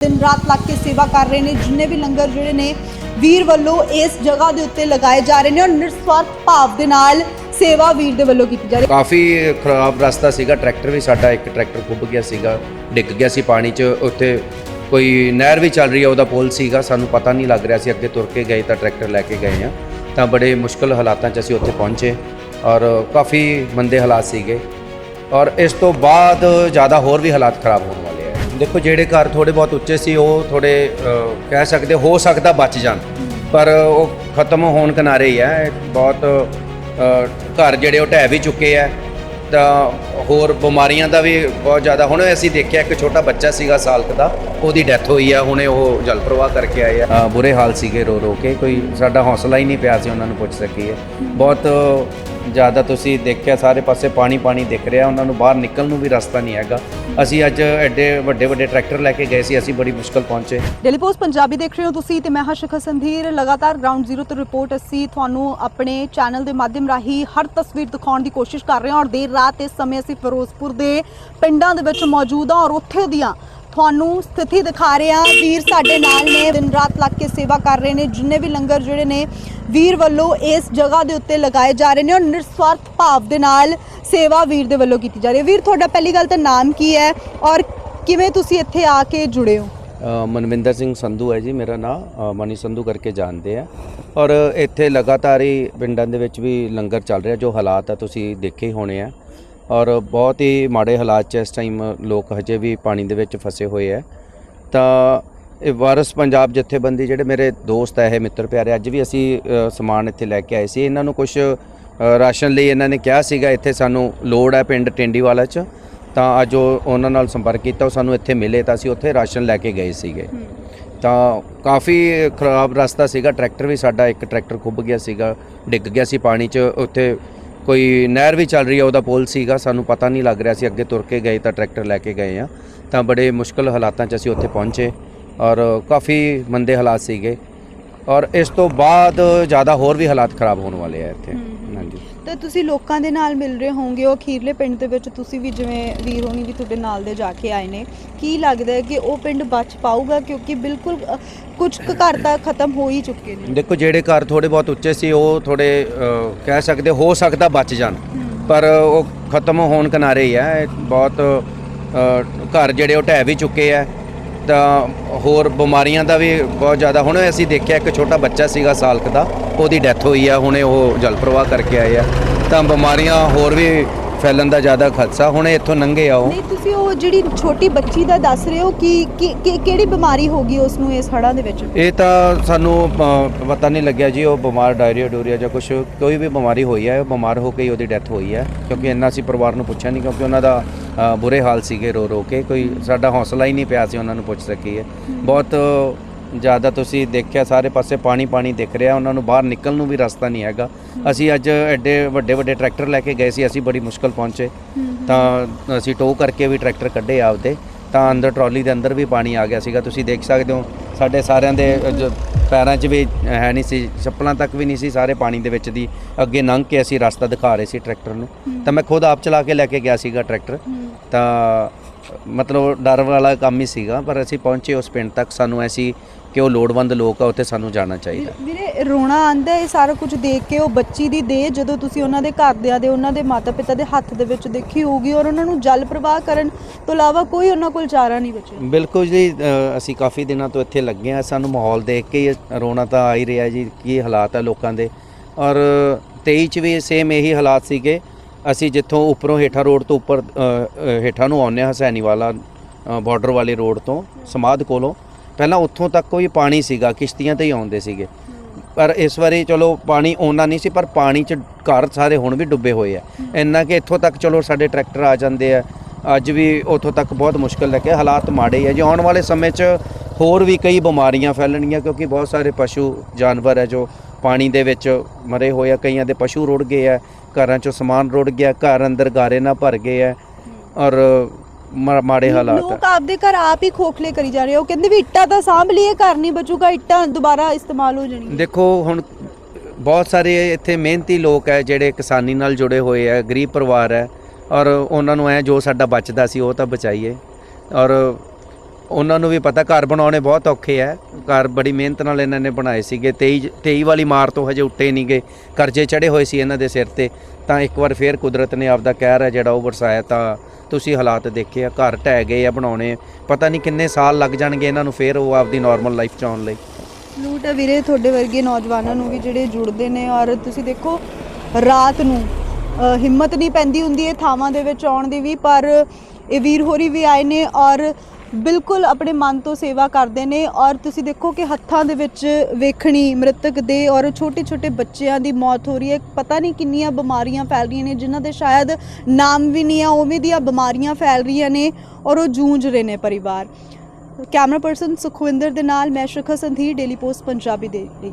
ਦਿਨ ਰਾਤ ਲੱਗ ਕੇ ਸੇਵਾ ਕਰ ਰਹੇ ਨੇ, ਜਿੰਨੇ ਵੀ ਲੰਗਰ ਜਿਹੜੇ ਨੇ ਵੀਰ ਵੱਲੋਂ ਇਸ ਜਗ੍ਹਾ ਦੇ ਉੱਤੇ ਲਗਾਏ ਜਾ ਰਹੇ ਨੇ ਔਰ ਨਿਰਸਵਾਰਥ ਭਾਵ ਦੇ ਨਾਲ ਸੇਵਾ ਵੀਰ ਦੇ ਵੱਲੋਂ ਕੀਤੀ ਜਾ ਰਹੀ ਕਾਫੀ ਖਰਾਬ ਰਸਤਾ ਸੀਗਾ, ਟਰੈਕਟਰ ਵੀ ਸਾਡਾ ਇੱਕ ਟਰੈਕਟਰ ਖੁੱਭ ਗਿਆ ਸੀਗਾ, ਡਿੱਗ ਗਿਆ ਸੀ ਪਾਣੀ 'ਚ, ਉੱਥੇ ਕੋਈ ਨਹਿਰ ਵੀ ਚੱਲ ਰਹੀ ਹੈ, ਉਹਦਾ ਪੁਲ ਸੀਗਾ, ਸਾਨੂੰ ਪਤਾ ਨਹੀਂ ਲੱਗ ਰਿਹਾ ਸੀ, ਅੱਗੇ ਤੁਰ ਕੇ ਗਏ ਤਾਂ ਟਰੈਕਟਰ ਲੈ ਕੇ ਗਏ ਆ ਤਾਂ ਬੜੇ ਮੁਸ਼ਕਲ ਹਾਲਾਤਾਂ 'ਚ ਅਸੀਂ ਉੱਥੇ ਪਹੁੰਚੇ ਔਰ ਕਾਫੀ ਮੰਦੇ ਹਾਲਾਤ ਸੀਗੇ ਔਰ ਇਸ ਤੋਂ ਬਾਅਦ ਜ਼ਿਆਦਾ ਹੋਰ ਵੀ ਹਾਲਾਤ ਖਰਾਬ ਹੋਣ ਦੇਖੋ, ਜਿਹੜੇ ਘਰ ਥੋੜੇ ਬਹੁਤ ਉੱਚੇ ਸੀ, ਉਹ ਥੋੜੇ ਕਹਿ ਸਕਦੇ, ਹੋ ਸਕਦਾ ਬਚ ਜਾਣ। ਪਰ ਉਹ ਖਤਮ ਹੋਣ ਕਿਨਾਰੇ ਹੀ ਹੈ। ਬਹੁਤ ਘਰ ਜਿਹੜੇ ਉਹ ਢਹਿ ਵੀ ਚੁੱਕੇ ਆ ਤਾਂ ਹੋਰ ਬਿਮਾਰੀਆਂ ਦਾ ਵੀ ਬਹੁਤ ਜ਼ਿਆਦਾ, ਹੁਣ ਅਸੀਂ ਦੇਖਿਆ, ਇੱਕ ਛੋਟਾ ਬੱਚਾ ਸੀਗਾ ਸਾਲ ਕੁ ਦਾ, ਉਹਦੀ ਡੈਥ ਹੋਈ ਆ ਹੁਣੇ ਉਹ ਜਲ ਪ੍ਰਵਾਹ ਕਰਕੇ ਆਏ ਆ ਬੁਰੇ ਹਾਲ ਸੀਗੇ ਰੋ ਰੋ ਕੇ। ਕੋਈ ਸਾਡਾ ਹੌਸਲਾ ਹੀ ਨਹੀਂ ਪਿਆ ਸੀ, ਉਹਨਾਂ ਨੂੰ ਪੁੱਛ ਸਕੀਏ। ਬਹੁਤ ਜ਼ਿਆਦਾ ਤੁਸੀਂ ਦੇਖਿਆ ਸਾਰੇ ਪਾਸੇ ਪਾਣੀ ਪਾਣੀ ਦਿਖ ਰਿਹਾ, ਉਹਨਾਂ ਨੂੰ ਬਾਹਰ ਨਿਕਲਣ ਨੂੰ ਵੀ ਰਸਤਾ ਨਹੀਂ ਹੈਗਾ। ਅਸੀਂ ਅੱਜ ਐਡੇ ਵੱਡੇ ਵੱਡੇ ਟਰੈਕਟਰ ਲੈ ਕੇ ਗਏ ਸੀ, ਅਸੀਂ ਬੜੀ ਮੁਸ਼ਕਲ ਪਹੁੰਚੇ। ਡੇਲੀ ਪੋਸਟ ਪੰਜਾਬੀ ਦੇਖ ਰਹੇ ਹੋ ਤੁਸੀਂ ਤੇ ਮੈਂ ਹਾਂ ਸ਼ਿਖਾ ਸੰਧੀਰ। ਲਗਾਤਾਰ ਗਰਾਊਂਡ ਜ਼ੀਰੋ ਤੋਂ ਰਿਪੋਰਟ ਅਸੀਂ ਤੁਹਾਨੂੰ ਆਪਣੇ ਚੈਨਲ ਦੇ ਮਾਧਿਅਮ ਰਾਹੀਂ ਹਰ ਤਸਵੀਰ ਦਿਖਾਉਣ ਦੀ ਕੋਸ਼ਿਸ਼ ਕਰ ਰਹੇ ਹਾਂ ਔਰ ਦੇਰ ਰਾਤ ਇਸ ਸਮੇਂ ਅਸੀਂ ਫਿਰੋਜ਼ਪੁਰ ਦੇ ਪਿੰਡਾਂ ਦੇ ਵਿੱਚ ਮੌਜੂਦ ਹਾਂ ਔਰ ਉੱਥੇ ਦੀਆਂ ਤੁਹਾਨੂੰ ਸਥਿਤੀ ਦਿਖਾ ਰਹੇ। ਹਾਂ ਵੀਰ ਸਾਡੇ ਨਾਲ ਨੇ, ਦਿਨ ਰਾਤ ਲੱਗ ਕੇ ਸੇਵਾ ਕਰ ਰਹੇ ਨੇ। ਜਿੰਨੇ ਵੀ ਲੰਗਰ ਜਿਹੜੇ ਨੇ, ਵੀਰ ਵੱਲੋਂ ਇਸ ਜਗ੍ਹਾ ਦੇ ਉੱਤੇ ਲਗਾਏ ਜਾ ਰਹੇ ਨੇ ਔਰ ਨਿਰਸਵਾਰਥ ਭਾਵ ਦੇ ਨਾਲ ਸੇਵਾ ਵੀਰ ਦੇ ਵੱਲੋਂ ਕੀਤੀ ਜਾ ਰਹੀ ਹੈ। ਵੀਰ, ਤੁਹਾਡਾ ਪਹਿਲੀ ਗੱਲ ਤਾਂ ਨਾਮ ਕੀ ਹੈ ਔਰ ਕਿਵੇਂ ਤੁਸੀਂ ਇੱਥੇ ਆ ਕੇ ਜੁੜੇ ਹੋ? ਮਨਵਿੰਦਰ ਸਿੰਘ ਸੰਧੂ ਹੈ ਜੀ ਮੇਰਾ ਨਾਮ। ਮਨੀ ਸੰਧੂ ਕਰਕੇ ਜਾਣਦੇ ਆ। ਔਰ ਇੱਥੇ ਲਗਾਤਾਰ ਹੀ ਪਿੰਡਾਂ ਦੇ ਵਿੱਚ ਵੀ ਲੰਗਰ ਚੱਲ ਰਿਹਾ, ਜੋ ਹਾਲਾਤ ਆ ਤੁਸੀਂ ਦੇਖੇ ਹੀ ਹੋਣੇ ਆ। ਔਰ ਬਹੁਤ ਹੀ ਮਾੜੇ ਹਾਲਾਤ 'ਚ ਇਸ ਟਾਈਮ ਲੋਕ ਹਜੇ ਵੀ ਪਾਣੀ ਦੇ ਵਿੱਚ ਫਸੇ ਹੋਏ ਆ। ਤਾਂ ਇਹ ਵਾਰਸ ਪੰਜਾਬ ਜਥੇਬੰਦੀ ਜਿਹੜੇ ਮੇਰੇ ਦੋਸਤ ਹੈ ਇਹ ਮਿੱਤਰ ਪਿਆਰੇ ਅੱਜ ਵੀ ਅਸੀਂ ਸਮਾਨ ਇੱਥੇ ਲੈ ਕੇ ਆਏ ਸੀ। ਇਹਨਾਂ ਨੂੰ ਕੁਝ ਰਾਸ਼ਨ ਲਈ ਇਹਨਾਂ ਨੇ ਕਿਹਾ ਸੀਗਾ ਇੱਥੇ ਸਾਨੂੰ ਲੋੜ ਹੈ ਪਿੰਡ ਟਿੰਡੀਵਾਲਾ 'ਚ। ਤਾਂ ਅੱਜ ਉਹ ਉਹਨਾਂ ਨਾਲ ਸੰਪਰਕ ਕੀਤਾ ਉਹ ਸਾਨੂੰ ਇੱਥੇ ਮਿਲੇ ਤਾਂ ਅਸੀਂ ਉੱਥੇ ਰਾਸ਼ਨ ਲੈ ਕੇ ਗਏ ਸੀਗੇ। ਤਾਂ ਕਾਫੀ ਖਰਾਬ ਰਸਤਾ ਸੀਗਾ ਟਰੈਕਟਰ ਵੀ ਸਾਡਾ ਇੱਕ ਟਰੈਕਟਰ ਖੁੱਭ ਗਿਆ ਸੀਗਾ ਡਿੱਗ ਗਿਆ ਸੀ ਪਾਣੀ 'ਚ ਉੱਥੇ ਕੋਈ ਨਹਿਰ ਵੀ ਚੱਲ ਰਹੀ ਹੈ ਉਹਦਾ ਪੁਲ ਸੀਗਾ ਸਾਨੂੰ ਪਤਾ ਨਹੀਂ ਲੱਗ ਰਿਹਾ ਸੀ ਅੱਗੇ ਤੁਰ ਕੇ ਗਏ ਤਾਂ ਟਰੈਕਟਰ ਲੈ ਕੇ ਗਏ ਆ। ਤਾਂ ਬੜੇ ਮੁਸ਼ਕਲ ਹਾਲਾਤਾਂ 'ਚ ਅਸੀਂ ਉੱਥੇ ਪਹੁੰਚੇ ਔਰ ਕਾਫੀ ਮੰਦੇ ਹਾਲਾਤ ਸੀਗੇ ਔਰ ਇਸ ਤੋਂ ਬਾਅਦ ਜ਼ਿਆਦਾ ਹੋਰ ਵੀ ਹਾਲਾਤ ਖਰਾਬ ਹੋਣ ਵਾਲੇ ਆ ਇੱਥੇ। ਹਾਂਜੀ। ਤਾਂ ਤੁਸੀਂ ਲੋਕਾਂ ਦੇ ਨਾਲ ਮਿਲ ਰਹੇ ਹੋਵੋਗੇ ਉਹ ਅਖੀਰਲੇ ਪਿੰਡ ਦੇ ਵਿੱਚ ਤੁਸੀਂ ਵੀ ਜਿਵੇਂ ਵੀਰ ਹੋਣੀ ਵੀ ਤੁਹਾਡੇ ਨਾਲ ਦੇ ਜਾ ਕੇ ਆਏ ਨੇ। ਕੀ ਲੱਗਦਾ ਹੈ ਕਿ ਉਹ ਪਿੰਡ ਬਚ ਪਾਊਗਾ? ਕਿਉਂਕਿ ਬਿਲਕੁਲ ਅ, ਕੁਝ ਕੁ ਘਰ ਤਾਂ ਖਤਮ ਹੋ ਹੀ ਚੁੱਕੇ ਨੇ। ਦੇਖੋ ਜਿਹੜੇ ਘਰ ਥੋੜੇ ਬਹੁਤ ਉੱਚੇ ਸੀ ਉਹ ਥੋੜੇ ਕਹਿ ਸਕਦੇ ਹੋ ਸਕਦਾ ਬਚ ਜਾਣ। ਪਰ ਉਹ ਖਤਮ ਹੋਣ ਕਿਨਾਰੇ ਹੀ ਹੈ। ਬਹੁਤ ਘਰ ਜਿਹੜੇ ਉਹ ਢਹਿ ਵੀ ਚੁੱਕੇ ਆ ਤਾਂ ਹੋਰ ਬਿਮਾਰੀਆਂ ਦਾ ਵੀ ਬਹੁਤ ਜ਼ਿਆਦਾ, ਹੁਣ ਅਸੀਂ ਦੇਖਿਆ ਇੱਕ ਛੋਟਾ ਬੱਚਾ ਸੀਗਾ ਸਾਲਕ ਦਾ, ਉਹਦੀ ਡੈਥ ਹੋਈ ਆ, ਹੁਣੇ ਉਹ ਜਲ ਪ੍ਰਵਾਹ ਕਰਕੇ ਆਏ ਆ। ਤਾਂ ਬਿਮਾਰੀਆਂ ਹੋਰ ਵੀ ਫੈਲਣ ਦਾ ਜ਼ਿਆਦਾ ਖਦਸ਼ਾ ਹੁਣ ਇੱਥੋਂ ਲੰਘੇ ਆ ਉਹ ਨਹੀਂ ਤੁਸੀਂ ਉਹ ਜਿਹੜੀ ਛੋਟੀ ਬੱਚੀ ਦਾ ਦੱਸ ਰਹੇ ਹੋ ਕਿ ਕਿ- ਕਿ- ਕਿਹੜੀ ਬਿਮਾਰੀ ਹੋ ਗਈ ਉਸ ਨੂੰ ਇਸ ਹੜ੍ਹਾਂ ਦੇ ਵਿੱਚ? ਇਹ ਤਾਂ ਸਾਨੂੰ ਅ, ਪਤਾ ਨਹੀਂ ਲੱਗਿਆ ਜੀ ਉਹ ਬਿਮਾਰ ਡਾਇਰੀਆ ਡੋਰੀਆ ਜਾਂ ਕੁਝ ਕੋਈ ਵੀ ਬਿਮਾਰੀ ਹੋਈ ਹੈ ਉਹ ਬਿਮਾਰ ਹੋ ਕੇ ਹੀ ਉਹਦੀ ਡੈਥ ਹੋਈ ਹੈ ਕਿਉਂਕਿ ਇੰਨਾ ਅਸੀਂ ਪਰਿਵਾਰ ਨੂੰ ਪੁੱਛਿਆ ਨਹੀਂ ਕਿਉਂਕਿ ਉਹਨਾਂ ਦਾ ਅ, ਬੁਰੇ ਹਾਲ ਸੀਗੇ ਰੋ ਰੋ ਕੇ ਕੋਈ ਸਾਡਾ ਹੌਸਲਾ ਹੀ ਨਹੀਂ ਪਿਆ ਸੀ ਉਹਨਾਂ ਨੂੰ ਪੁੱਛ ਸਕੀਏ। ਬਹੁਤ ਜ਼ਿਆਦਾ ਤੁਸੀਂ ਦੇਖਿਆ ਸਾਰੇ ਪਾਸੇ ਪਾਣੀ ਪਾਣੀ ਦਿਖ ਰਿਹਾ ਉਹਨਾਂ ਨੂੰ ਬਾਹਰ ਨਿਕਲਣ ਨੂੰ ਵੀ ਰਸਤਾ ਨਹੀਂ ਹੈਗਾ। ਅਸੀਂ ਅੱਜ ਐਡੇ ਵੱਡੇ ਵੱਡੇ ਟਰੈਕਟਰ ਲੈ ਕੇ ਗਏ ਸੀ ਅਸੀਂ ਬੜੀ ਮੁਸ਼ਕਲ ਪਹੁੰਚੇ। ਤਾਂ ਅਸੀਂ ਟੋ ਕਰਕੇ ਵੀ ਟਰੈਕਟਰ ਕੱਢੇ ਆਪਦੇ ਤਾਂ ਅੰਦਰ ਟਰਾਲੀ ਦੇ ਅੰਦਰ ਵੀ ਪਾਣੀ ਆ ਗਿਆ ਸੀਗਾ। ਤੁਸੀਂ ਦੇਖ ਸਕਦੇ ਹੋ ਸਾਡੇ ਸਾਰਿਆਂ ਦੇ ਪੈਰਾਂ 'ਚ ਵੀ ਹੈ ਨਹੀਂ ਸੀ ਚੱਪਲਾਂ ਤੱਕ ਵੀ ਨਹੀਂ ਸੀ ਸਾਰੇ ਪਾਣੀ ਦੇ ਵਿੱਚ ਦੀ ਅੱਗੇ ਲੰਘ ਕੇ ਅਸੀਂ ਰਸਤਾ ਦਿਖਾ ਰਹੇ ਸੀ ਟਰੈਕਟਰ ਨੂੰ। ਤਾਂ ਮੈਂ ਖੁਦ ਆਪ ਚਲਾ ਕੇ ਲੈ ਕੇ ਗਿਆ ਸੀਗਾ ਟਰੈਕਟਰ। ਤਾਂ ਮਤਲਬ ਡਰ ਵਾਲਾ ਕੰਮ ਹੀ ਸੀਗਾ ਪਰ ਅਸੀਂ ਪਹੁੰਚੇ ਉਸ ਪਿੰਡ ਤੱਕ ਸਾਨੂੰ ਐਸੀ ਕਿ ਉਹ ਲੋੜਵੰਦ ਲੋਕ ਆ ਉੱਥੇ ਸਾਨੂੰ ਜਾਣਾ ਚਾਹੀਦਾ। ਵੀਰੇ ਰੋਣਾ ਆਂਦਾ ਇਹ ਸਾਰਾ ਕੁਝ ਦੇਖ ਕੇ ਉਹ ਬੱਚੀ ਦੀ ਦੇਹ ਜਦੋਂ ਤੁਸੀਂ ਉਹਨਾਂ ਦੇ ਘਰਦਿਆਂ ਦੇ ਉਹਨਾਂ ਦੇ ਮਾਤਾ-ਪਿਤਾ ਦੇ ਹੱਥ ਦੇ ਵਿੱਚ ਦੇਖੀ ਹੋਊਗੀ ਔਰ ਉਹਨਾਂ ਨੂੰ ਜਲ ਪ੍ਰਵਾਹ ਕਰਨ ਤੋਂ ਇਲਾਵਾ ਕੋਈ ਉਹਨਾਂ ਕੋਲ ਚਾਰਾ ਨਹੀਂ ਬਚਿਆ। ਬਿਲਕੁਲ ਜੀ ਅਸੀਂ ਕਾਫੀ ਦਿਨਾਂ ਤੋਂ ਇੱਥੇ ਲੱਗੇ ਆ ਸਾਨੂੰ ਮਾਹੌਲ ਦੇਖ ਕੇ ਹੀ ਰੋਣਾ ਤਾਂ ਆ ਹੀ ਰਿਹਾ ਜੀ ਕੀ ਹਾਲਾਤ ਹੈ ਲੋਕਾਂ ਦੇ। ਔਰ 23 ਚ ਵੀ ਸੇਮ ਇਹੀ ਹਾਲਾਤ ਸੀਗੇ ਅਸੀਂ ਜਿੱਥੋਂ ਉੱਪਰੋਂ ਹੇਠਾਂ ਰੋਡ ਤੋਂ ਉੱਪਰ ਅ, ਹੇਠਾਂ ਨੂੰ ਆਉਂਦੇ ਹਾਂ ਹਸੈਨੀ ਵਾਲਾ ਬਾਰਡਰ ਵਾਲੇ ਰੋਡ ਤੋਂ ਸਮਾਧ ਕੋਲੋਂ। ਪਹਿਲਾਂ ਉੱਥੋਂ ਤੱਕ ਕੋਈ ਪਾਣੀ ਸੀਗਾ ਕਿਸ਼ਤੀਆਂ ਤੇ ਹੀ ਆਉਂਦੇ ਸੀਗੇ। ਪਰ ਇਸ ਵਾਰੀ ਚਲੋ ਪਾਣੀ ਆਉਣਾ ਨਹੀਂ ਸੀ ਪਰ ਪਾਣੀ ਚ ਘਰ ਸਾਰੇ ਹੁਣ ਵੀ ਡੁੱਬੇ ਹੋਏ ਆ। ਇੰਨਾ ਕਿ ਇੱਥੋਂ ਤੱਕ ਚਲੋ ਸਾਡੇ ਟਰੈਕਟਰ ਆ ਜਾਂਦੇ ਆ। ਅੱਜ ਵੀ ਉੱਥੋਂ ਤੱਕ ਬਹੁਤ ਮੁਸ਼ਕਲ ਲੱਗੇ ਹਾਲਾਤ ਮਾੜੇ ਆ। ਜੀ ਆਉਣ ਵਾਲੇ ਸਮੇਂ 'ਚ ਹੋਰ ਵੀ ਕਈ ਬਿਮਾਰੀਆਂ ਫੈਲਣਗੀਆਂ ਕਿਉਂਕਿ ਬਹੁਤ ਸਾਰੇ ਪਸ਼ੂ ਜਾਨਵਰ ਹੈ ਜੋ ਪਾਣੀ ਦੇ ਵਿੱਚ ਮਰੇ ਹੋਏ ਆ ਕਈਆਂ ਦੇ ਪਸ਼ੂ ਰੁੜ ਗਏ ਆ ਘਰਾਂ 'ਚੋਂ ਸਮਾਨ ਰੁੜ ਗਿਆ ਘਰ ਅੰਦਰ ਗਾਰੇ ਨਾਲ ਭਰ ਗਏ ਆ ਔਰ ਮਾੜੇ ਹਾਲਾਤ ਲੋਕ ਆ ਆਪਦੇ ਘਰ ਆਪ ਹੀ ਖੋਖਲੇ ਕਰੀ ਜਾ ਰਹੇ ਆ। ਉਹ ਕਹਿੰਦੇ ਵੀ ਇੱਟਾਂ ਤਾਂ ਸਾਂਭ ਲਈਏ ਘਰ ਨਹੀਂ ਬਚੂਗਾ ਇੱਟਾਂ ਦੁਬਾਰਾ ਇਸਤੇਮਾਲ ਹੋ ਜਾਣਗੀਆਂ ਦੇਖੋ ਹੁਣ ਬਹੁਤ ਸਾਰੇ ਇੱਥੇ ਮਿਹਨਤੀ ਲੋਕ ਹੈ ਜਿਹੜੇ ਕਿਸਾਨੀ ਨਾਲ ਜੁੜੇ ਹੋਏ ਹੈ ਗਰੀਬ ਪਰਿਵਾਰ ਹੈ ਔਰ ਉਹਨਾਂ ਨੂੰ ਐ ਜੋ ਸਾਡਾ ਬਚਦਾ ਸੀ ਉਹ ਤਾਂ ਬਚਾਈਏ। ਔਰ ਉਹਨਾਂ ਨੂੰ ਵੀ ਪਤਾ, ਘਰ ਬਣਾਉਣੇ ਬਹੁਤ ਔਖੇ ਆ। ਘਰ ਬੜੀ ਮਿਹਨਤ ਨਾਲ ਇਹਨਾਂ ਨੇ ਬਣਾਏ ਸੀਗੇ। 23 23 ਵਾਲੀ ਮਾਰ ਤੋਂ ਹਜੇ ਉੱਟੇ ਨਹੀਂ ਗਏ। ਕਰਜ਼ੇ ਚੜੇ ਹੋਏ ਸੀ ਇਹਨਾਂ ਦੇ ਸਿਰ ਤੇ। ਤਾਂ ਇੱਕ ਵਾਰ ਫੇਰ ਕੁਦਰਤ ਨੇ ਆਪਦਾ ਕਹਿਰ ਹੈ ਜਿਹੜਾ ਉਹ ਵਰਸਾਇਆ। ਤਾਂ ਤੁਸੀਂ ਹਾਲਾਤ ਦੇਖੇ ਆ, ਘਰ ਢਹਿ ਗਏ ਆ, ਬਣਾਉਣੇ ਪਤਾ ਨਹੀਂ ਕਿੰਨੇ ਸਾਲ ਲੱਗ ਜਾਣਗੇ ਇਹਨਾਂ ਨੂੰ ਫੇਰ ਉਹ ਆਪਦੀ ਨਾਰਮਲ ਲਾਈਫ ਚ ਆਉਣ ਲਈ। ਲੂਟ ਹੈ ਵੀਰੇ, ਤੁਹਾਡੇ ਵਰਗੇ ਨੌਜਵਾਨਾਂ ਨੂੰ ਵੀ ਜਿਹੜੇ ਜੁੜਦੇ ਨੇ। ਔਰ ਤੁਸੀਂ ਦੇਖੋ, ਰਾਤ ਨੂੰ ਹਿੰਮਤ ਨਹੀਂ ਪੈਂਦੀ ਹੁੰਦੀ ਇਹ ਥਾਵਾਂ ਦੇ ਵਿੱਚ ਆਉਣ ਦੀ ਵੀ, ਪਰ ਇਹ ਵੀਰ ਹੋਰੀ ਵੀ ਆਏ ਨੇ। ਔਰ ਬਿਲਕੁਲ ਆਪਣੇ ਮਨ ਤੋਂ ਸੇਵਾ ਕਰਦੇ ਨੇ ਔਰ ਤੁਸੀਂ ਦੇਖੋ ਕਿ ਹੱਥਾਂ ਦੇ ਵਿੱਚ ਵੇਖਣੀ, ਮ੍ਰਿਤਕ ਦੇ ਔਰ ਛੋਟੇ ਛੋਟੇ ਬੱਚਿਆਂ ਦੀ ਮੌਤ ਹੋ ਰਹੀ ਹੈ। ਪਤਾ ਨਹੀਂ ਕਿੰਨੀਆਂ ਬਿਮਾਰੀਆਂ ਫੈਲ ਰਹੀਆਂ ਨੇ, ਜਿਨ੍ਹਾਂ ਦੇ ਸ਼ਾਇਦ ਨਾਮ ਵੀ ਨਹੀਂ ਆ, ਉਵੇਂ ਦੀਆਂ ਬਿਮਾਰੀਆਂ ਫੈਲ ਰਹੀਆਂ ਨੇ ਔਰ ਉਹ ਜੂਝ ਰਹੇ ਨੇ ਪਰਿਵਾਰ। ਕੈਮਰਾ ਪਰਸਨ ਸੁਖਵਿੰਦਰ ਦੇ ਨਾਲ, ਮੈਂ ਸ਼ਿਖਾ ਸੰਧੀ, ਡੇਲੀ ਪੋਸਟ, ਪੰਜਾਬੀ ਦੇ ਲਈ।